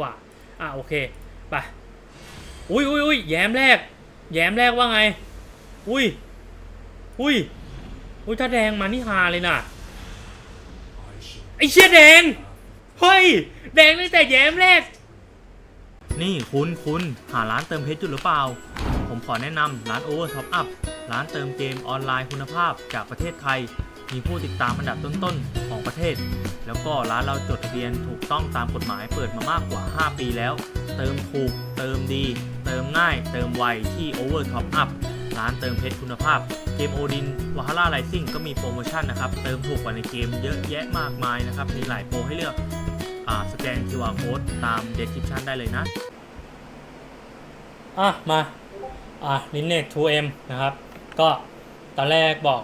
กว่า อะโอเค ไป อุ้ยอุ้ยอุ้ยแย้มแรก แย้มแรกว่าไง อุ้ย อุ้ย อุ้ยถ้าแดงมานี่ฮาเลยน่ะ ไอเชี่ยแดง เฮ้ย แดงตั้งแต่แย้มแรก นี่คุณคุณหาร้านเติมเพชรอยู่หรือเปล่า ผมขอแนะนำร้าน Over Top Up ร้านเติมเกมออนไลน์คุณภาพจากประเทศไทย มีผู้ติดตามอันดับต้นๆ ของประเทศ แล้วก็ร้านเราจดทะเบียนถูกต้องตามกฎหมายเปิดมามากกว่า 5 ปีแล้ว เติมถูก เติมดี เติมง่าย เติมไวที่ Over Top Up ร้านเติมเพชรคุณภาพ เกมโอดินวาฮาร่าไ i ซิ่งก็มีโปรโมชั่นนะครับ เติมถูกกว่าในเกมเยอะแยะมากมายนะครับ มีหลายโปรให้เลือกอ่าสแกน QR code ตาม description ได้เลยนะ อะ มา อะ Lineage 2M นะครับ ก็ตอนแรกบอก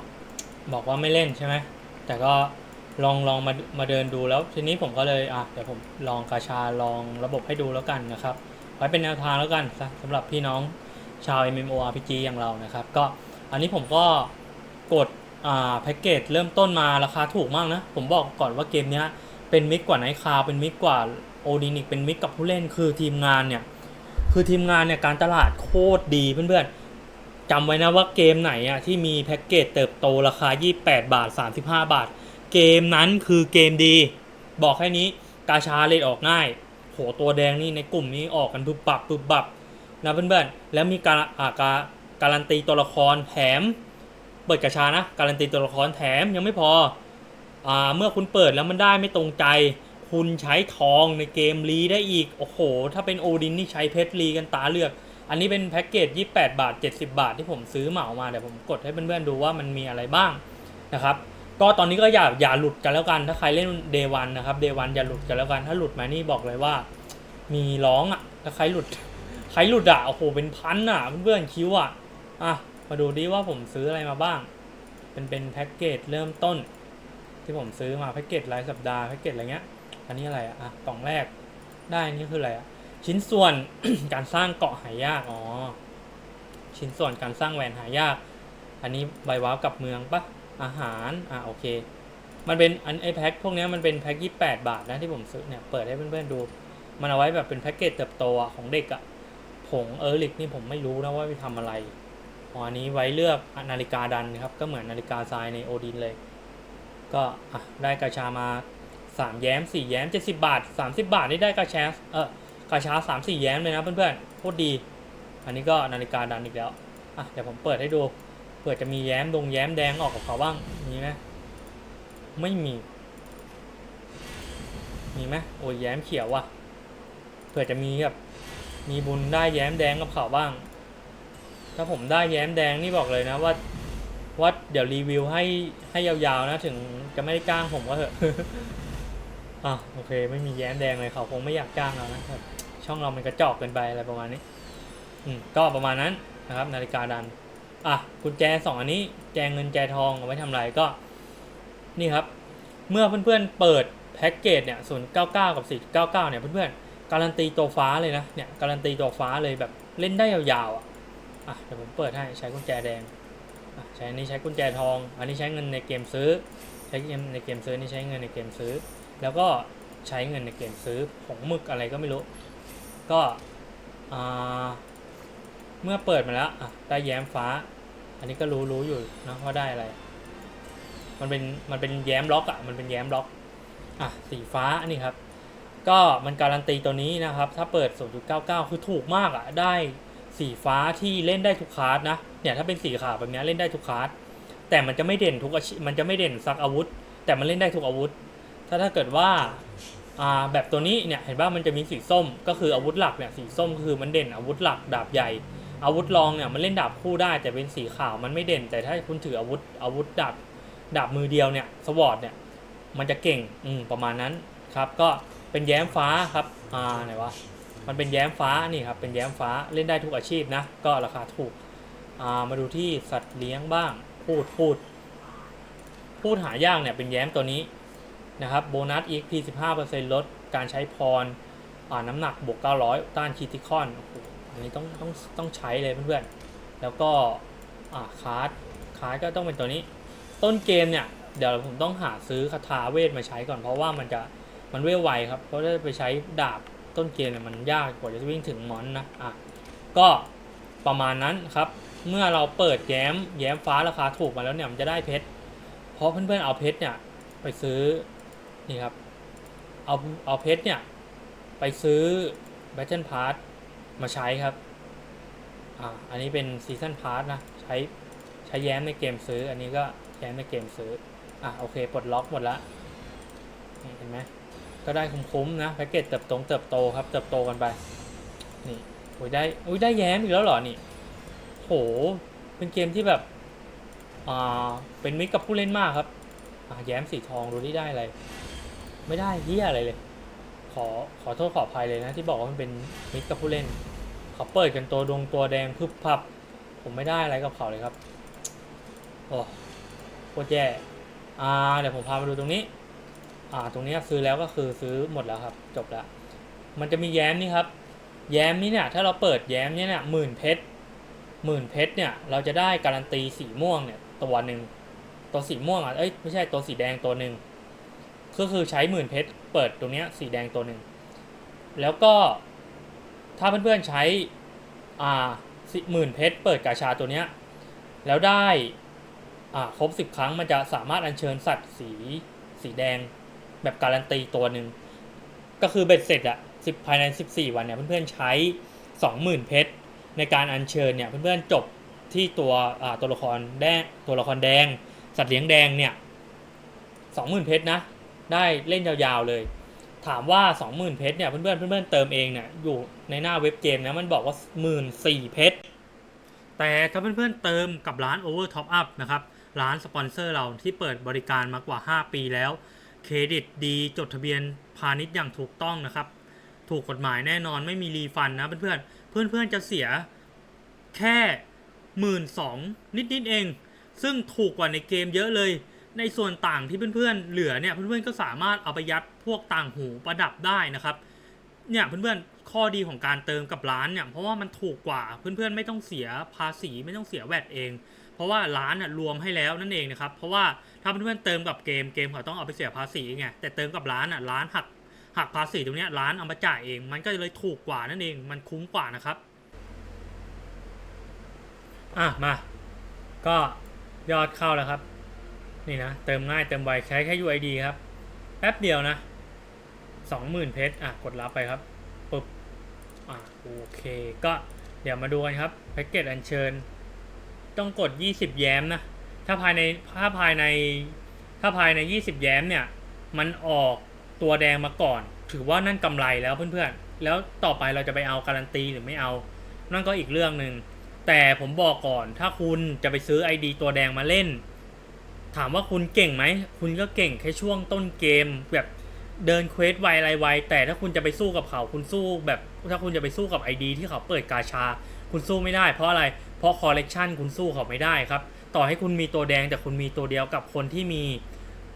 บอกว่าไม่เล่นใช่ไหมแต่ก็ลองลองมามาเดินดูแล้วทีนี้ผมก็เลยอะเดี๋ยวผมลองกาชาลองระบบให้ดูแล้วกันนะครับ ไว้เป็นแนวทางแล้วกันสำหรับพี่น้องชาว MMORPG อย่างเรานะครับ ก็อันนี้ผมก็กดอ่าแพ็กเกจเริ่มต้นมาราคาถูกมากนะ ผมบอกก่อนว่าเกมนี้เป็นมิตรกว่าไนท์คาวเป็นมิตรกว่าโอดินิกเป็นมิตรกับผู้เล่นคือทีมงานเนี่ย คือทีมงานเนี่ยการตลาดโคตรดีเพื่อนๆ จำไว้นะว่าเกมไหนอะที่มีแพ็กเกจเติบโตราคา 28 บาท 35 บาท เกมนั้นคือเกมดี บอกแค่นี้กาชาเลยออกง่าย โหตัวแดงนี่ในกลุ่มนี้ออกกันปุบปับปุบปับนะเพื่อนๆแล้วมีการอาการการันตีตัวละครแถม เปิดกาชานะ การันตีตัวละครแถมยังไม่พออ่าเมื่อคุณเปิดแล้วมันได้ไม่ตรงใจ คุณใช้ทองในเกมรีได้อีก โอ้โห ถ้าเป็นโอดินนี่ใช้เพชรรีกันตาเลือก อันนี้เป็นแพ็กเกจ 28 บาท 70 บาทที่ผมซื้อเหมามาเดี๋ยวผมกดให้เพื่อนๆดูว่ามันมีอะไรบ้างนะครับก็ตอนนี้ก็อย่าอย่าหลุดกันแล้วกันถ้าใครเล่นเดวันนะครับเดวันอย่าหลุดกันแล้วกันถ้าหลุดมานี่บอกเลยว่า มีร้องอะถ้าใครหลุดใครหลุดอะโอ้โหเป็นพันอะเพื่อนๆคิวอะอะมาดูดิว่าผมซื้ออะไรมาบ้าง เป็นเป็นแพ็กเกจเริ่มต้น ที่ผมซื้อมาแพ็กเกจรายสัปดาห์แพ็กเกจอะไรเงี้ยอันนี้อะไรอะอะกล่องแรกได้นนี่คืออะไรอะ ชิ้นส่วน การสร้างเกาะหายาก อ๋อ ชิ้นส่วนการสร้างแหวนหายาก อันนี้ใบว้าวกับเมืองปะอาหาร อะโอเค มันเป็นอันไอแพ็คพวกนี้มันเป็นแพ็คยี่แปดบาทนะที่ผมซื้อเนี่ย เปิดให้เพื่อนๆดู มันเอาไว้แบบเป็นแพ็กเกจเติบโตของเด็กอะผงเออร์ลิกนี่ผมไม่รู้นะว่าไปทำอะไรอ๋ออันนี้ไว้เลือกนาฬิกาดันนะครับ ก็เหมือนนาฬิกาทรายในโอดินเลย ก็อะได้กระชามาสามแย้มสี่แย้มเจ็ดสิบาทสามสิบาทนี่ได้กระชาเออ กระชาสามสี่แย้มเลยนะเพื่อนๆโคตรดี อันนี้ก็นาฬิกาดันอีกแล้วอะเดี๋ยวผมเปิดให้ดูเผื่อจะมีแย้มดงแย้มแดงออกกับเขาบ้างมีไหมไม่มี มีไหมโอ้ยแย้มเขียวว่ะเผื่อจะมีแบบมีบุญได้แย้มแดงกับเขาบ้าง ถ้าผมได้แย้มแดงนี่บอกเลยนะว่าว่าเดี๋ยวรีวิวให้ให้ยาวๆนะถึงจะไม่ได้จ้างผมก็เถอะอะโอเค ไม่มีแย้มแดงเลยเขาคงไม่อยากจ้างเรานะแบบ ช่องเรามันกระจอกเกินไปอะไรประมาณนี้ อืมก็ประมาณนั้นนะครับ นาฬิกาดัน อะกุญแจสองอันนี้ แจงเงินแจทองเอาไว้ทำอะไรก็ นี่ครับ เมื่อเพื่อนๆเปิดแพ็กเกจเนี่ยศูนย์เก้าเก้ากับสี่เก้าเก้าเนี่ยเพื่อนๆการันตีตัวฟ้าเลยนะเนี่ยการันตีตัวฟ้าเลยแบบเล่นได้ยาวๆอะอะเดี๋ยวผมเปิดให้ใช้กุญแจแดงอะใช้อันนี้ใช้กุญแจทอง อันนี้ใช้เงินในเกมซื้อ ใช้เงินในเกมซื้อนี่ใช้เงินในเกมซื้อ แล้วก็ใช้เงินในเกมซื้อผงหมึกอะไรก็ไม่รู้ ก็เมื่อเปิดมาแล้วได้แย้มฟ้า อันนี้ก็รู้รู้อยู่นะว่าได้อะไร มันเป็นมันเป็นแย้มล็อกอะมันเป็นแย้มล็อกอะสีฟ้านี่ครับ ก็มันการันตีตัวนี้นะครับ ถ้าเปิด 0.99 คือถูกมากอะได้สีฟ้าที่เล่นได้ทุกคลาสนะเนี่ยถ้าเป็นสีขาวแบบนี้เล่นได้ทุกคลาสแต่มันจะไม่เด่นทุกมันจะไม่เด่นสักอาวุธ แต่มันเล่นได้ทุกอาวุธ ถ้าถ้าเกิดว่า แบบตัวนี้เนี่ยเห็นว่ามันจะมีสีส้ม ก็คืออาวุธหลักเนี่ยสีส้มคือมันเด่นอาวุธหลักดาบใหญ่ อาวุธรองเนี่ยมันเล่นดาบคู่ได้แต่เป็นสีขาวมันไม่เด่น แต่ถ้าคุณถืออาวุธอาวุธดาบดาบมือเดียวเนี่ยสวอตเนี่ยมันจะเก่งอืมประมาณนั้นครับก็เป็นแย้มฟ้าครับอ่าไหนวะมันเป็นแย้มฟ้านี่ครับเป็นแย้มฟ้าเล่นได้ทุกอาชีพนะก็ราคาถูกอ่ามาดูที่สัตว์เลี้ยงบ้างพูดพูดพูดหายากเนี่ยเป็นแย้มตัวนี้ นะครับโบนัส EXP 15%ลดการใช้พรอ่าน้ำหนักบวก 900 ต้านคิติคอนโอ้โหอันนี้ต้องต้องต้องใช้เลยเพื่อนๆ แล้วก็อ่าคาร์ดคาร์ดก็ต้องเป็นตัวนี้ ต้นเกมเนี่ย เดี๋ยวผมต้องหาซื้อคาถาเวทมาใช้ก่อนเพราะว่ามันจะมันเวลไวครับ เพราะจะไปใช้ดาบต้นเกมเนี่ยมันยากกว่าจะวิ่งถึงมอนนะอะก็ประมาณนั้นครับ เมื่อเราเปิดแย้มแย้มฟ้าราคาถูกมาแล้วเนี่ยมันจะได้เพชรเพราะเพื่อนๆเอาเพชรเนี่ยไปซื้อ นี่ครับ เอาเอาเพชรเนี่ย ไปซื้อ Battle Pass มาใช้ครับ อ่า อันนี้เป็นซีซั n นพาร์นะ ใช้ใช้แย้มในเกมซื้อ อันนี้ก็แย้มในเกมซื้อ อะโอเคปลดล็อกหมดละเห็นไหมก็ได้คุ้มๆนะแพ็กเกจเติบโตเติบโตครับ เติบโตกันไป นี่โอ้ยได้โอ้ยได้แย้มอีกแล้วเหรอนี่โห เป็นเกมที่แบบ อ่า เป็นมิตรกับผู้เล่นมากครับ อ่าแย้มสีทองดูที่ได้อะไร ไม่ได้เฮียอะไรเลย ขอขอโทษขออภัยเลยนะ ที่บอกว่ามันเป็นมิตรกับผู้เล่นเขาเปิดกันตัวดวงตัวแดงพึบพับ ผมไม่ได้อะไรกับเขาเลยครับโอ้โคตรแย่อ่าเดี๋ยวผมพามาดูตรงนี้ อ่าตรงนี้ซื้อแล้วก็คือซื้อหมดแล้วครับ จบแล้วมันจะมีแย้มนี่ครับ แย้มนี่เนี่ยถ้าเราเปิดแย้มเนี่ยเนี่ยหมื่นเพชรหมื่นเพชรเนี่ยเราจะได้การันตีสีม่วงเนี่ยตัวหนึ่งตัวสีม่วงอะเอ้ยไม่ใช่ตัวสีแดงตัวหนึ่ง ก็คือใช้หมื่นเพชรเปิดตรงเนี้ยสีแดงตัวหนึ่ง แล้วก็ถ้าเพื่อนๆใช้อ่าหมื่นเพชรเปิดกาชาตัวเนี้ยแล้วได้อ่าครบสิบครั้งมันจะสามารถอัญเชิญสัตว์สีสีแดงแบบการันตีตัวหนึ่งก็คือเบ็ดเสร็จอะสิบภายใน14วันเนี่ยเพื่อนๆใช้20,000เพชรในการอัญเชิญเนี่ยเพื่อนๆจบที่ตัวอ่าตัวละครแดงตัวละครแดง สัตว์เลี้ยงแดงเนี่ย20,000เพชรนะ ได้เล่นยาวๆเลย ถามว่า 20,000เพชรเนี่ยเพื่อนๆเพื่อนๆเติมเองเนี่ยอยู่ในหน้าเว็บเกมนะมันบอกว่า 14,000เพชรแต่ถ้าเพื่อนๆเติมกับร้าน Over Top Up นะครับร้านสปอนเซอร์เราที่เปิดบริการมากว่า 5 ปีแล้ว เครดิตดีจดทะเบียนพาณิชย์อย่างถูกต้องนะครับ ถูกกฎหมายแน่นอนไม่มีรีฟันนะเพื่อนๆเพื่อนๆจะเสียแค่หมื่นสองนิดๆเอง ซึ่งถูกกว่าในเกมเยอะเลย ในส่วนต่างที่เพื่อนๆเหลือเนี่ยเพื่อนๆก็สามารถเอาไปยัดพวกต่างหูประดับได้นะครับเนี่ยเพื่อนๆข้อดีของการเติมกับร้านเนี่ยเพราะว่ามันถูกกว่าเพื่อนๆไม่ต้องเสียภาษีไม่ต้องเสียแวดเอง เพราะว่าร้านน่ะรวมให้แล้วนั่นเองนะครับเพราะว่าถ้าเพื่อนๆเติมกับเกมเกมเขาต้องเอาไปเสียภาษีไงแต่เติมกับร้านอะร้านหักหักภาษีตรงเนี้ยร้านเอามาจ่ายเอง มันก็เลยถูกกว่านั่นเองมันคุ้มกว่านะครับอะมา ก็ยอดเข้าแล้วครับ นี่นะ เติมง่ายเติมไวใช้แค่ UID ครับ แป๊บเดียวนะสองหมื่นเพชรอะ กดรับไปครับปึ๊บอะโอเค ก็เดี๋ยวมาดูกันครับแพ็กเกจอัญเชิญ ต้องกด 20 แย้มนะ ถ้าภายในถ้าภายในถ้าภายใน 20 แย้มเนี่ย มันออกตัวแดงมาก่อน ถือว่านั่นกำไรแล้วเพื่อนๆ แล้วต่อไปเราจะไปเอาการันตีหรือไม่เอา นั่นก็อีกเรื่องหนึ่งแต่ผมบอกก่อนถ้าคุณจะไปซื้อ ID ตัวแดงมาเล่น ถามว่าคุณเก่งไหม คุณก็เก่งแค่ช่วงต้นเกม แบบเดินเควสไวอะไรไว แต่ถ้าคุณจะไปสู้กับเขา คุณสู้แบบถ้าคุณจะไปสู้กับ ID ที่เขาเปิดกาชา คุณสู้ไม่ได้เพราะอะไร เพราะคอลเลกชันคุณสู้เขาไม่ได้ครับ ต่อให้คุณมีตัวแดงแต่คุณมีตัวเดียวกับคนที่มี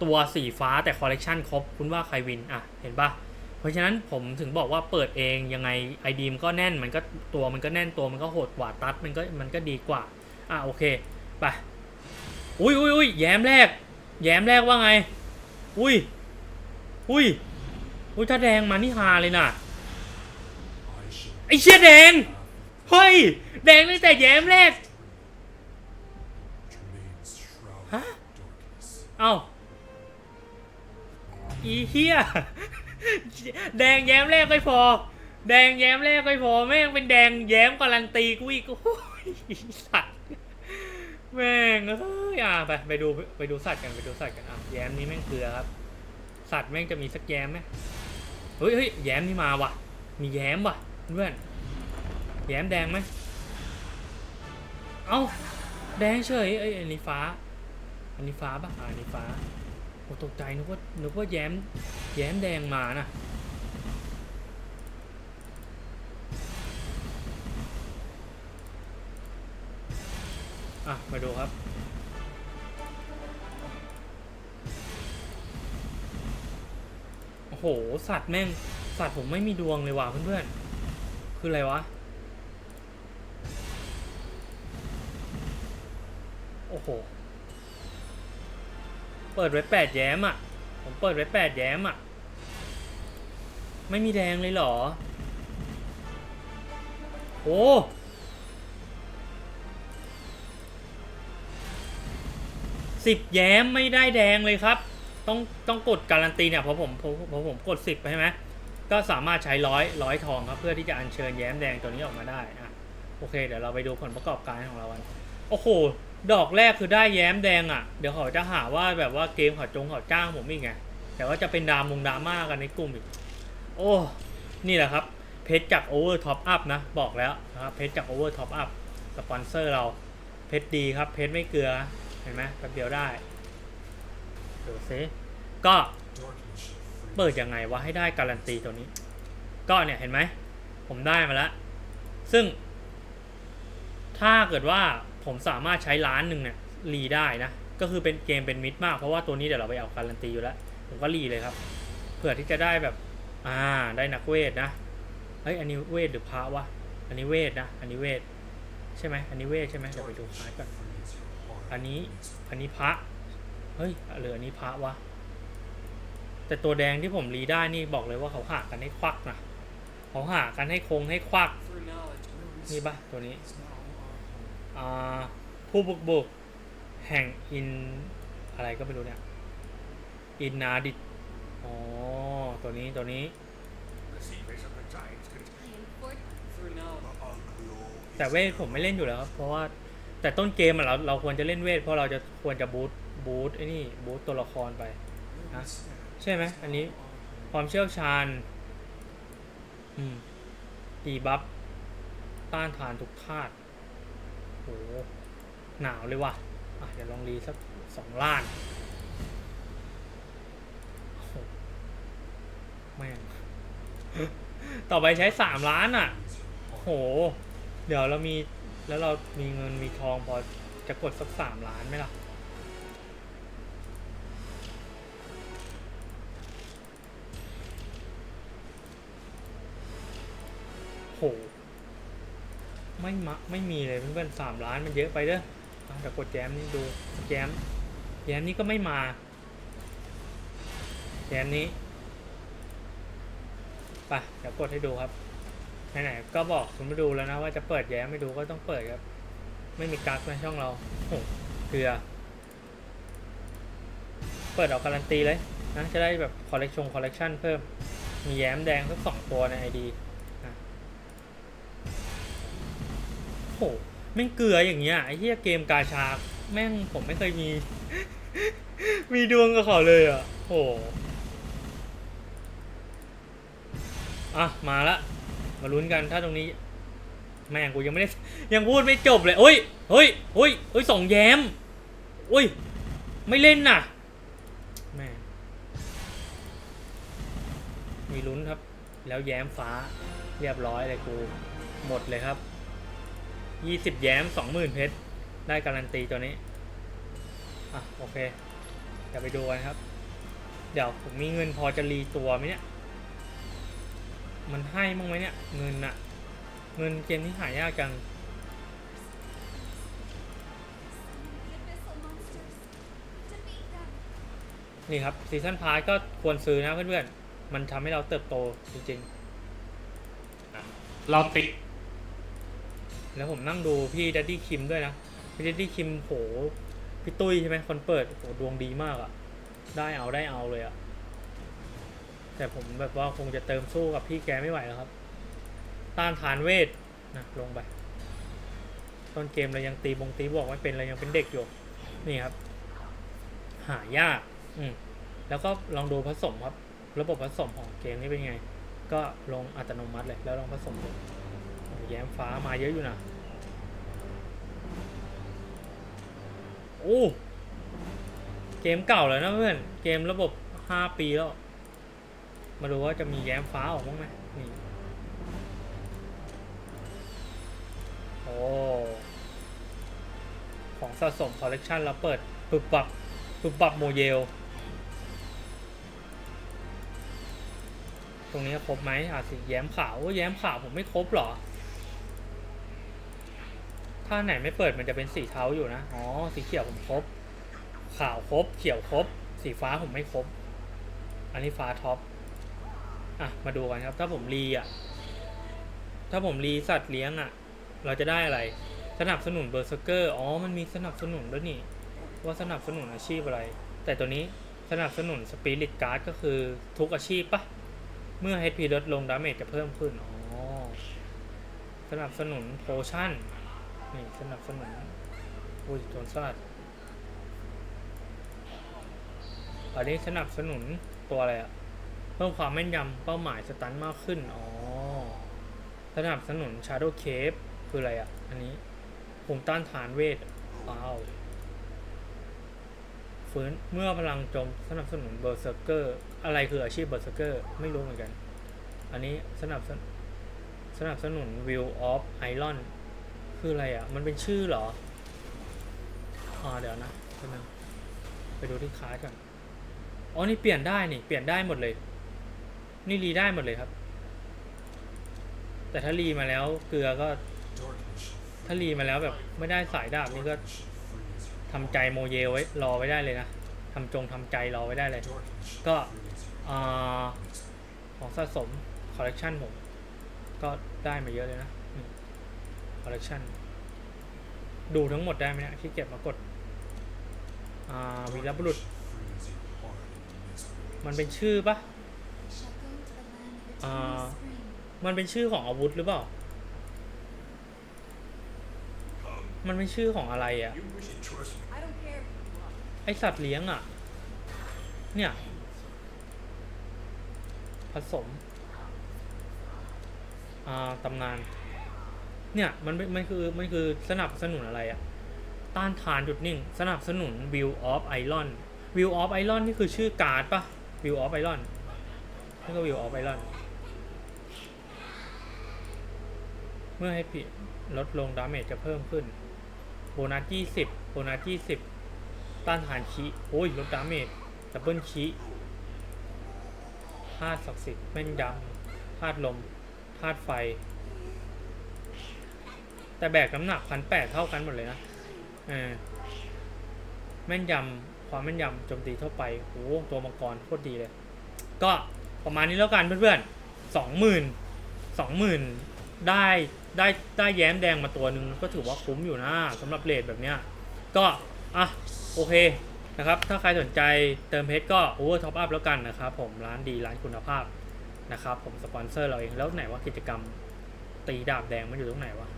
ตัวสีฟ้าแต่คอลเลกชันครบ คุณว่าใครวินอะเห็นปะเพราะฉะนั้นผมถึงบอกว่าเปิดเองยังไง ID มันก็แน่นมันก็ตัวมันก็แน่นตัวมันก็โหดกว่าตัดมันก็มันก็ดีกว่าอะโอเคไป อุ้ยอุ้ยอุ้ยแย้มแรก แย้มแรกว่าไง อุ้ย อุ้ย อุ้ยถ้าแดงมานี่ฮาเลยน่ะ ไอเชี่ยแดง เฮ้ย แดงตั้งแต่แย้มแรก ฮะ เอ้า อีเฮียแดงแย้มแรกไม่พอ แดงแย้มแรกไม่พอ แม่งเป็นแดงแย้มการันตีกูอีกโอ้ยสัตว แม่งเฮ้ยอะไปไปดูไปดูสัตว์กันไปดูสัตว์กันอะแย้มนี้แม่งเกลือครับ สัตว์แม่งจะมีสักแย้มไหมเฮ้ยเฮ้ยแย้มนี่มาว่ะ มีแย้มว่ะเพื่อนแย้มแดงไหมเอ้าแดงเฉยเอ้อันนี้ฟ้า อันนี้ฟ้าป่ะอันนี้ฟ้าโอ้ตกใจนึกว่านึกว่าแย้มแย้มแดงมานะ อะ มาดูครับ โอ้โห สัตว์แม่ง สัตว์ผมไม่มีดวงเลยว่ะเพื่อนๆ คืออะไรวะ โอ้โห เปิดไว้แปดแย้มอะ ผมเปิดไว้แปดแย้มอะ ไม่มีแดงเลยเหรอ โอ้ สิบแย้มไม่ได้แดงเลยครับ ต้องต้องกดการันตีเนี่ยเพราะผมเพราะเพราะผมกดสิบไปใช่ไหมก็สามารถใช้ร้อยร้อยทองครับ เพื่อที่จะอัญเชิญแย้มแดงตัวนี้ออกมาได้อะโอเค เดี๋ยวเราไปดูผลประกอบการของเรากันโอ้โหดอกแรกคือได้แย้มแดงอะเดี๋ยวเขาจะหาว่าแบบว่าเกมเขาจงเขาจ้างผมอีกไงแต่ว่าจะเป็นดามงดราม่ากันในกลุ่มอีกโอ้นี่แหละครับเพชรจาก Over Top Up นะบอกแล้วนะครับเพชรจาก Over Top Up สปอนเซอร์เราเพชรดีครับเพชรไม่เกลือ เห็นไหมแป๊บเดียวได้ดูซิก็เปิดยังไงวะให้ได้การันตีตัวนี้ ก็เนี่ยเห็นไหม ผมได้มาแล้ว ซึ่ง ถ้าเกิดว่าผมสามารถใช้ล้านหนึ่งเนี่ยรีได้นะ ก็คือเป็นเกมเป็นมิดมากเพราะว่าตัวนี้เดี๋ยวเราไปเอาการันตีอยู่แล้ว ผมก็รีเลยครับเผื่อที่จะได้แบบ อ่า ได้นักเวทนะ เฮ้ยอันนี้เวทหรือพระวะ อันนี้เวทนะ อันนี้เวทใช่ไหมอันนี้เวทใช่ไหมเดี๋ยวไปดูพาร์ทก่อน อันนี้ อันนี้พระ เฮ้ยหรืออันนี้พระวะ แต่ตัวแดงที่ผมรีได้นี่บอกเลยว่าเขาหากันให้ควักนะ เขาหากันให้คงให้ควัก นี่ปะตัวนี้ ผู้บุกบุกแห่งอินอะไรก็ไม่รู้เนี่ย อินนาดิตอ๋อ ตัวนี้ตัวนี้ แต่เวทผมไม่เล่นอยู่แล้วครับ เพราะว่า แต่ต้นเกมอะเราเราควรจะเล่นเวทเพราะเราจะควรจะบูทบูทไอ้นี่บูทตัวละครไปนะใช่ไหมอันนี้ความเชี่ยวชาญอืมดีบัฟต้านทานทุกธาตุโหหนาวเลยว่ะอะเดี๋ยวลองรีสักสองล้านโอ้โหแม่งต่อไปใช้สามล้านอะโห เดี๋ยวเรามี แล้วเรามีเงินมีทองพอจะกดสักสามล้านไหมล่ะ โห ไม่มะไม่มีเลยเพื่อนๆสามล้านมันเยอะไปเด้ออะเดี๋ยวกดแจมนี่ดูแจมแจมนี่ก็ไม่มาแจมนี้ ไป เดี๋ยวกดให้ดูครับ ไหนๆก็บอกคุณมาดูแล้วนะว่าจะเปิดแย้มไม่ดูก็ต้องเปิดครับ ไม่มีกั๊กในช่องเราโอ้โหเกลือ เปิดเอาการันตีเลยนะจะได้แบบคอลเลกชันคอลเลกชันเพิ่ม มีแย้มแดงสักสองตัวในไอดีนะโอ้โหแม่งเกลืออย่างเงี้ยไอ้เหี้ยเกมกาชาแม่งผมไม่เคยมี มีดวงกับเขาเลยอะโอ้โหอะ มาละ มาลุ้นกันถ้าตรงนี้ แม่งกูยังไม่ได้ ยังพูดไม่จบเลยโอ้ยเฮ้ยเฮ้ยเฮ้ยสองแย้มโอ้ย ไม่เล่นน่ะแม่มีลุ้นครับ แล้วแย้มฟ้าเรียบร้อยเลยกูหมดเลยครับยี่สิบแย้มสองหมื่นเพชรได้การันตีตัวนี้อะโอเคเดี๋ยวไปดูกันครับ เดี๋ยวผมมีเงินพอจะรีตัวไหมเนี่ย มันให้มั้างไหมเนี่ย เงินอะเงินเกมที่หายากจังนี่ครับซีซันพาร์ก็ควรซื้อนะเพื่อนๆ มันทำให้เราเติบโตจริงๆ เราติด แล้วผมนั่งดูพี่ดัดดี้คิมด้วยนะ พี่ดัดดี้คิมโห พี่ตุ้ยใช่ไหมคนเปิดโหดวงดีมากอะได้เอาได้เอาเลยอะ แต่ผมแบบว่าคงจะเติมสู้กับพี่แกไม่ไหวแล้วครับ ต้านทานเวทนะลงไป ต้นเกมเรายังตีบงตีบอกไม่เป็นเรายังเป็นเด็กอยู่ นี่ครับ หายาก อืมแล้วก็ลองดูผสมครับ ระบบผสมของเกมนี้เป็นไง ก็ลงอัตโนมัติเลยแล้วลองผสมดูแย้มฟ้ามาเยอะอยู่นะโอ้เกมเก่าแล้วนะเพื่อน เกมระบบห้าปีแล้ว มาดูว่าจะมีแย้มฟ้าออกบ้างไหมนี่โอ้ของสะสมคอลเลกชันเราเปิดปึบปับปึบปับโมเยล ตรงนี้ครบไหมอะสีแย้มขาวแย้มขาวผมไม่ครบเหรอ ถ้าไหนไม่เปิดมันจะเป็นสีเทาอยู่นะ อ๋อ สีเขียวผมครบ ขาวครบ เขียวครบ สีฟ้าผมไม่ครบ อันนี้ฟ้าท็อป อะมาดูกันครับ ถ้าผมรีอะ ถ้าผมรีสัตว์เลี้ยงอะ เราจะได้อะไร สนับสนุนเบอร์เซอร์เกอร์ อ๋อ มันมีสนับสนุนด้วยนี่ ว่าสนับสนุนอาชีพอะไร แต่ตัวนี้สนับสนุนสปิริตการ์ดก็คือทุกอาชีพปะเมื่อ HP ลดลงดาเมจจะเพิ่มขึ้น อ๋อ สนับสนุนโพชั่น นี่สนับสนุนอุ้ยโจนสลัดอันนี้สนับสนุนตัวอะไรอะ พิ่มความแม่นยำเป้าหมายสตันมากขึ้น อ๋อสนับสนุน Shadow Cave คืออะไรอะอันนี้ภูมิต้านทานเวทว้าวฟื้นเมื่อพลังจมสนับสนุนเบอร์เซอร์เกอร์ อะไรคืออาชีพเบอร์เซอร์เกอร์ ไม่รู้เหมือนกัน อันนี้สนับสนสนับสนุน Will of Iron คืออะไรอะมันเป็นชื่อเหรออ่าเดี๋ยวนะไปดูที่คลาสก่อนอ๋อ นี่เปลี่ยนได้นี่ เปลี่ยนได้หมดเลย นี่รีได้หมดเลยครับ แต่ถ้ารีมาแล้วเกลือก็ ถ้ารีมาแล้วแบบไม่ได้สายดาบนี่ก็ทำใจโมเยไว้รอไว้ได้เลยนะทำจงทำใจรอไว้ได้เลย ก็ของสะสมคอลเลกชันผมก็ได้มาเยอะเลยนะคอลเลกชันดูทั้งหมดได้ไหมเนี่ยที่เก็บมากดวีรบุรุษ มันเป็นชื่อปะ อ่ามันเป็นชื่อของอาวุธหรือเปล่า มันเป็นชื่อของอะไรอะ่ะ ไอสัตว์เลี้ยงอะ่ะ เนี่ย ผสม อ่าตำนาน เนี่ยมันเป็นมันคือมันคือสนับสนุนอะไรอะ่ะ ต้านทานจุดนิ่ง สนับสนุน View of Iron View of Iron นี่คือชื่อการ์ดปะ View of Iron นี่ก็ View of Iron เมื่อให้ผิดลดลงดาเมจจะเพิ่มขึ้น โบนัส20โบนัส20ต้านทานคีโอ้ยลดดาเมจดับเบิลคีธาตุศักดิ์สิทธิ์แม่นยำธาตุลมธาตุไฟ แต่แบกน้ำหนักพันแปดเท่ากันหมดเลยนะเออแม่นยำความแม่นยำโจมตีเท่าไปโอ้ตัวมังกรโคตรดีเลย ก็ประมาณนี้แล้วกันเพื่อนๆสองหมื่นสองหมื่นได้ ได้ได้แย้มแดงมาตัวหนึ่งก็ถือว่าคุ้มอยู่นะสำหรับเลทแบบเนี้ยก็อะโอเคนะครับ ถ้าใครสนใจเติมเพชรก็โอเวอร์ท็อปอัพแล้วกันนะครับผมร้านดีร้านคุณภาพนะครับผมสปอนเซอร์เราเองแล้วไหนว่ากิจกรรมตีดาบแดงมันอยู่ตรงไหนวะ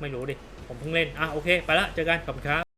ไม่รู้ดิ ผมเพิ่งเล่น อะโอเค ไปละเจอกันขอบคุณครับ